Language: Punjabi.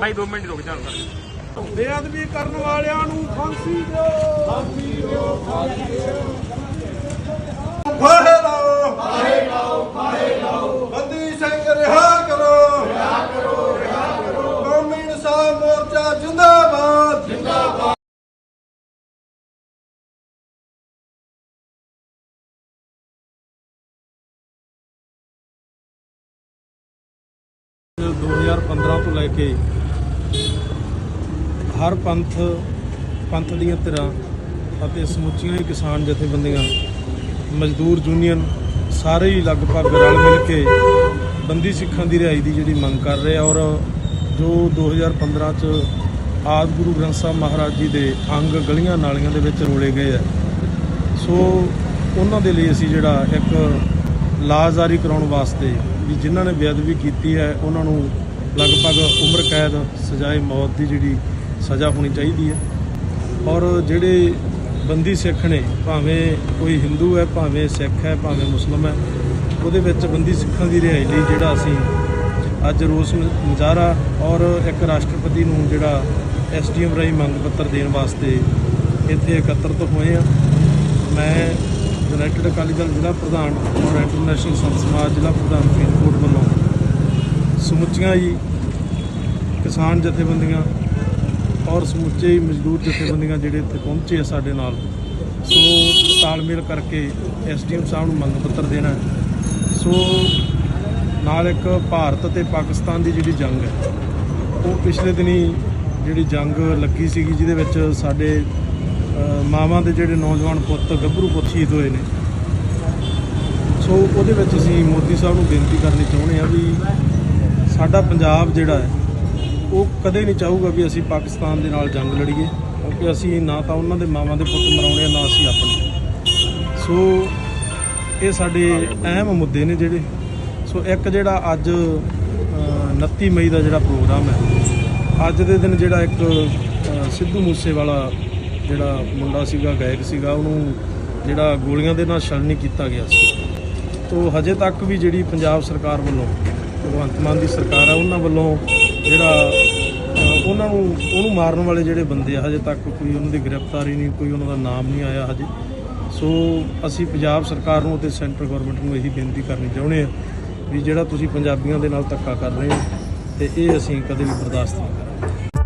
ਭਾਈ 2 ਮਿੰਟ ਰੁਕ ਜਾਓ ਸਰ ਬੇਅਦਬੀ ਕਰਨ ਵਾਲਿਆਂ ਨੂੰ ਫਾਂਸੀ ਦਿਓ। ਫਾਂਸੀ ਦਿਓ ਫਾਂਸੀ ਦਿਓ। ਫਾਹੇ ਲਾਓ। ਫਾਹੇ ਲਾਓ ਫਾਹੇ ਲਾਓ। ਬੰਦੀ ਸਿੰਘ ਰਿਹਾ ਕਰੋ। ਰਿਹਾ ਕਰੋ ਰਿਹਾ ਕਰੋ। ਕੌਮੀ ਇਨਸਾਫ ਮੋਰਚਾ ਜਿੰਦਾਬਾਦ। ਜਿੰਦਾਬਾਦ। ਜੋ 2015 ਤੋਂ ਲੈ ਕੇ ਹਰ ਪੰਥ ਪੰਥ ਦੀਆਂ ਧਿਰਾਂ ਅਤੇ ਸਮੁੱਚੀਆਂ ਹੀ ਕਿਸਾਨ ਜਥੇਬੰਦੀਆਂ, ਮਜ਼ਦੂਰ ਯੂਨੀਅਨ ਸਾਰੇ ਹੀ ਲਗਭਗ ਰਲ ਮਿਲ ਕੇ ਬੰਦੀ ਸਿੱਖਾਂ ਦੀ ਰਿਹਾਈ ਦੀ ਜਿਹੜੀ ਮੰਗ ਕਰ ਰਹੇ ਆ ਔਰ ਜੋ 2015 ਚ ਆਦਿ ਗੁਰੂ ਗ੍ਰੰਥ ਸਾਹਿਬ ਮਹਾਰਾਜ ਜੀ ਦੇ ਅੰਗ ਗਲੀਆਂ ਨਾਲੀਆਂ ਦੇ ਵਿੱਚ ਰੋਲੇ ਗਏ ਆ। ਸੋ ਉਹਨਾਂ ਦੇ ਲਈ ਅਸੀਂ ਜਿਹੜਾ ਇੱਕ ਲਾਅ ਜਾਰੀ ਕਰਾਉਣ ਵਾਸਤੇ ਵੀ ਜਿਨ੍ਹਾਂ ਨੇ ਬੇਅਦਬੀ ਕੀਤੀ ਹੈ, ਉਹਨਾਂ ਨੂੰ ਲਗਭਗ ਉਮਰ ਕੈਦ, ਸਜ਼ਾਏ ਮੌਤ ਦੀ ਜਿਹੜੀ ਸਜ਼ਾ ਹੋਣੀ ਚਾਹੀਦੀ ਹੈ। ਔਰ ਜਿਹੜੇ ਬੰਦੀ ਸਿੱਖ ਨੇ, ਭਾਵੇਂ ਕੋਈ ਹਿੰਦੂ ਹੈ, ਭਾਵੇਂ ਸਿੱਖ ਹੈ, ਭਾਵੇਂ ਮੁਸਲਮ ਹੈ, ਉਹਦੇ ਵਿੱਚ ਬੰਦੀ ਸਿੱਖਾਂ ਦੀ ਰਿਹਾਈ ਲਈ ਜਿਹੜਾ ਅਸੀਂ ਅੱਜ ਰੋਸ ਮ- ਮੁਜ਼ਾਹਰਾ ਔਰ ਇੱਕ ਰਾਸ਼ਟਰਪਤੀ ਨੂੰ ਜਿਹੜਾ ਐਸਡੀਐਮ ਰਾਹੀਂ ਮੰਗ ਪੱਤਰ ਦੇਣ ਵਾਸਤੇ ਇੱਥੇ ਇਕੱਤਰਤ ਹੋਏ ਆ ਮੈਂ ਯੂਨਾਈਟਿਡ ਅਕਾਲੀ ਦਲ ਜ਼ਿਲ੍ਹਾ ਪ੍ਰਧਾਨ ਔਰ ਇੰਟਰਨੈਸ਼ਨਲ ਸੰਤ ਸਮਾਜ ਜ਼ਿਲ੍ਹਾ ਪ੍ਰਧਾਨ ਫਰੀਦਕੋਟ ਵੱਲੋਂ ਸਮੁੱਚੀਆਂ ਹੀ ਕਿਸਾਨ ਜਥੇਬੰਦੀਆਂ ਔਰ ਸਮੁੱਚੇ ਹੀ ਮਜ਼ਦੂਰ ਜਥੇਬੰਦੀਆਂ ਜਿਹੜੇ ਇੱਥੇ ਪਹੁੰਚੇ ਆ ਸਾਡੇ ਨਾਲ, ਸੋ ਤਾਲਮੇਲ ਕਰਕੇ ਐਸਡੀਐਮ ਸਾਹਿਬ ਨੂੰ ਮੰਗ ਪੱਤਰ ਦੇਣਾ ਸੋ ਨਾਲ ਇੱਕ ਭਾਰਤ ਅਤੇ ਪਾਕਿਸਤਾਨ ਦੀ ਜਿਹੜੀ ਜੰਗ ਹੈ, ਉਹ ਪਿਛਲੇ ਦਿਨੀ ਜਿਹੜੀ ਜੰਗ ਲੱਗੀ ਸੀਗੀ, ਜਿਹਦੇ ਵਿੱਚ ਸਾਡੇ ਮਾਵਾਂ ਦੇ ਜਿਹੜੇ ਨੌਜਵਾਨ ਪੁੱਤ, ਗੱਭਰੂ ਪੁੱਤ ਸ਼ਹੀਦ ਹੋਏ ਨੇ। ਸੋ ਉਹਦੇ ਵਿੱਚ ਅਸੀਂ ਮੋਦੀ ਸਾਹਿਬ ਨੂੰ ਬੇਨਤੀ ਕਰਨੀ ਚਾਹੁੰਦੇ ਆ ਵੀ ਸਾਡਾ ਪੰਜਾਬ ਜਿਹੜਾ ਹੈ ਉਹ ਕਦੇ ਨਹੀਂ ਚਾਹੂਗਾ ਵੀ ਅਸੀਂ ਪਾਕਿਸਤਾਨ ਦੇ ਨਾਲ ਜੰਗ ਲੜੀਏ ਕਿਉਂਕਿ ਅਸੀਂ ਨਾ ਤਾਂ ਉਹਨਾਂ ਦੇ ਮਾਵਾਂ ਦੇ ਪੁੱਤ ਮਰਾਉਣੇ ਆ ਨਾ ਅਸੀਂ ਆਪਣੇ। ਸੋ ਇਹ ਸਾਡੇ ਅਹਿਮ ਮੁੱਦੇ ਨੇ ਜਿਹੜੇ। ਸੋ ਇੱਕ ਜਿਹੜਾ ਅੱਜ ਅ, 29 ਮਈ ਦਾ ਜਿਹੜਾ ਪ੍ਰੋਗਰਾਮ ਹੈ ਅੱਜ ਦੇ ਦਿਨ ਜਿਹੜਾ ਇੱਕ ਸਿੱਧੂ ਮੂਸੇਵਾਲਾ ਜਿਹੜਾ ਮੁੰਡਾ ਸੀਗਾ ਗਾਇਕ ਸੀਗਾ ਉਹਨੂੰ ਜਿਹੜਾ ਗੋਲੀਆਂ ਦੇ ਨਾਲ ਛਲਣੀ ਕੀਤਾ ਗਿਆ ਸੀ। ਤੋ ਹਜੇ ਤੱਕ ਵੀ ਜਿਹੜੀ ਪੰਜਾਬ ਸਰਕਾਰ ਵੱਲੋਂ ਭਗਵੰਤ ਮਾਨ ਦੀ ਸਰਕਾਰ ਆ ਉਹਨਾਂ ਵੱਲੋਂ ਜਿਹੜਾ ਉਹਨਾਂ ਨੂੰ, ਉਹਨੂੰ ਮਾਰਨ ਵਾਲੇ ਜਿਹੜੇ ਬੰਦੇ ਆ, ਹਜੇ ਤੱਕ ਕੋਈ ਉਹਨਾਂ ਦੀ ਗ੍ਰਿਫਤਾਰੀ ਨਹੀਂ, ਕੋਈ ਉਹਨਾਂ ਦਾ ਨਾਮ ਨਹੀਂ ਆਇਆ ਹਜੇ। ਸੋ ਅਸੀਂ ਪੰਜਾਬ ਸਰਕਾਰ ਨੂੰ ਅਤੇ ਸੈਂਟਰ ਗਵਰਨਮੈਂਟ ਨੂੰ ਇਹੀ ਬੇਨਤੀ ਕਰਨੀ ਚਾਹੁੰਦੇ ਆ ਵੀ ਜਿਹੜਾ ਤੁਸੀਂ ਪੰਜਾਬੀਆਂ ਦੇ ਨਾਲ ਧੱਕਾ ਕਰ ਰਹੇ ਹੋ, ਤੇ ਇਹ ਅਸੀਂ ਕਦੇ ਵੀ ਬਰਦਾਸ਼ਤ ਨਹੀਂ ਕਰਾਂਗੇ।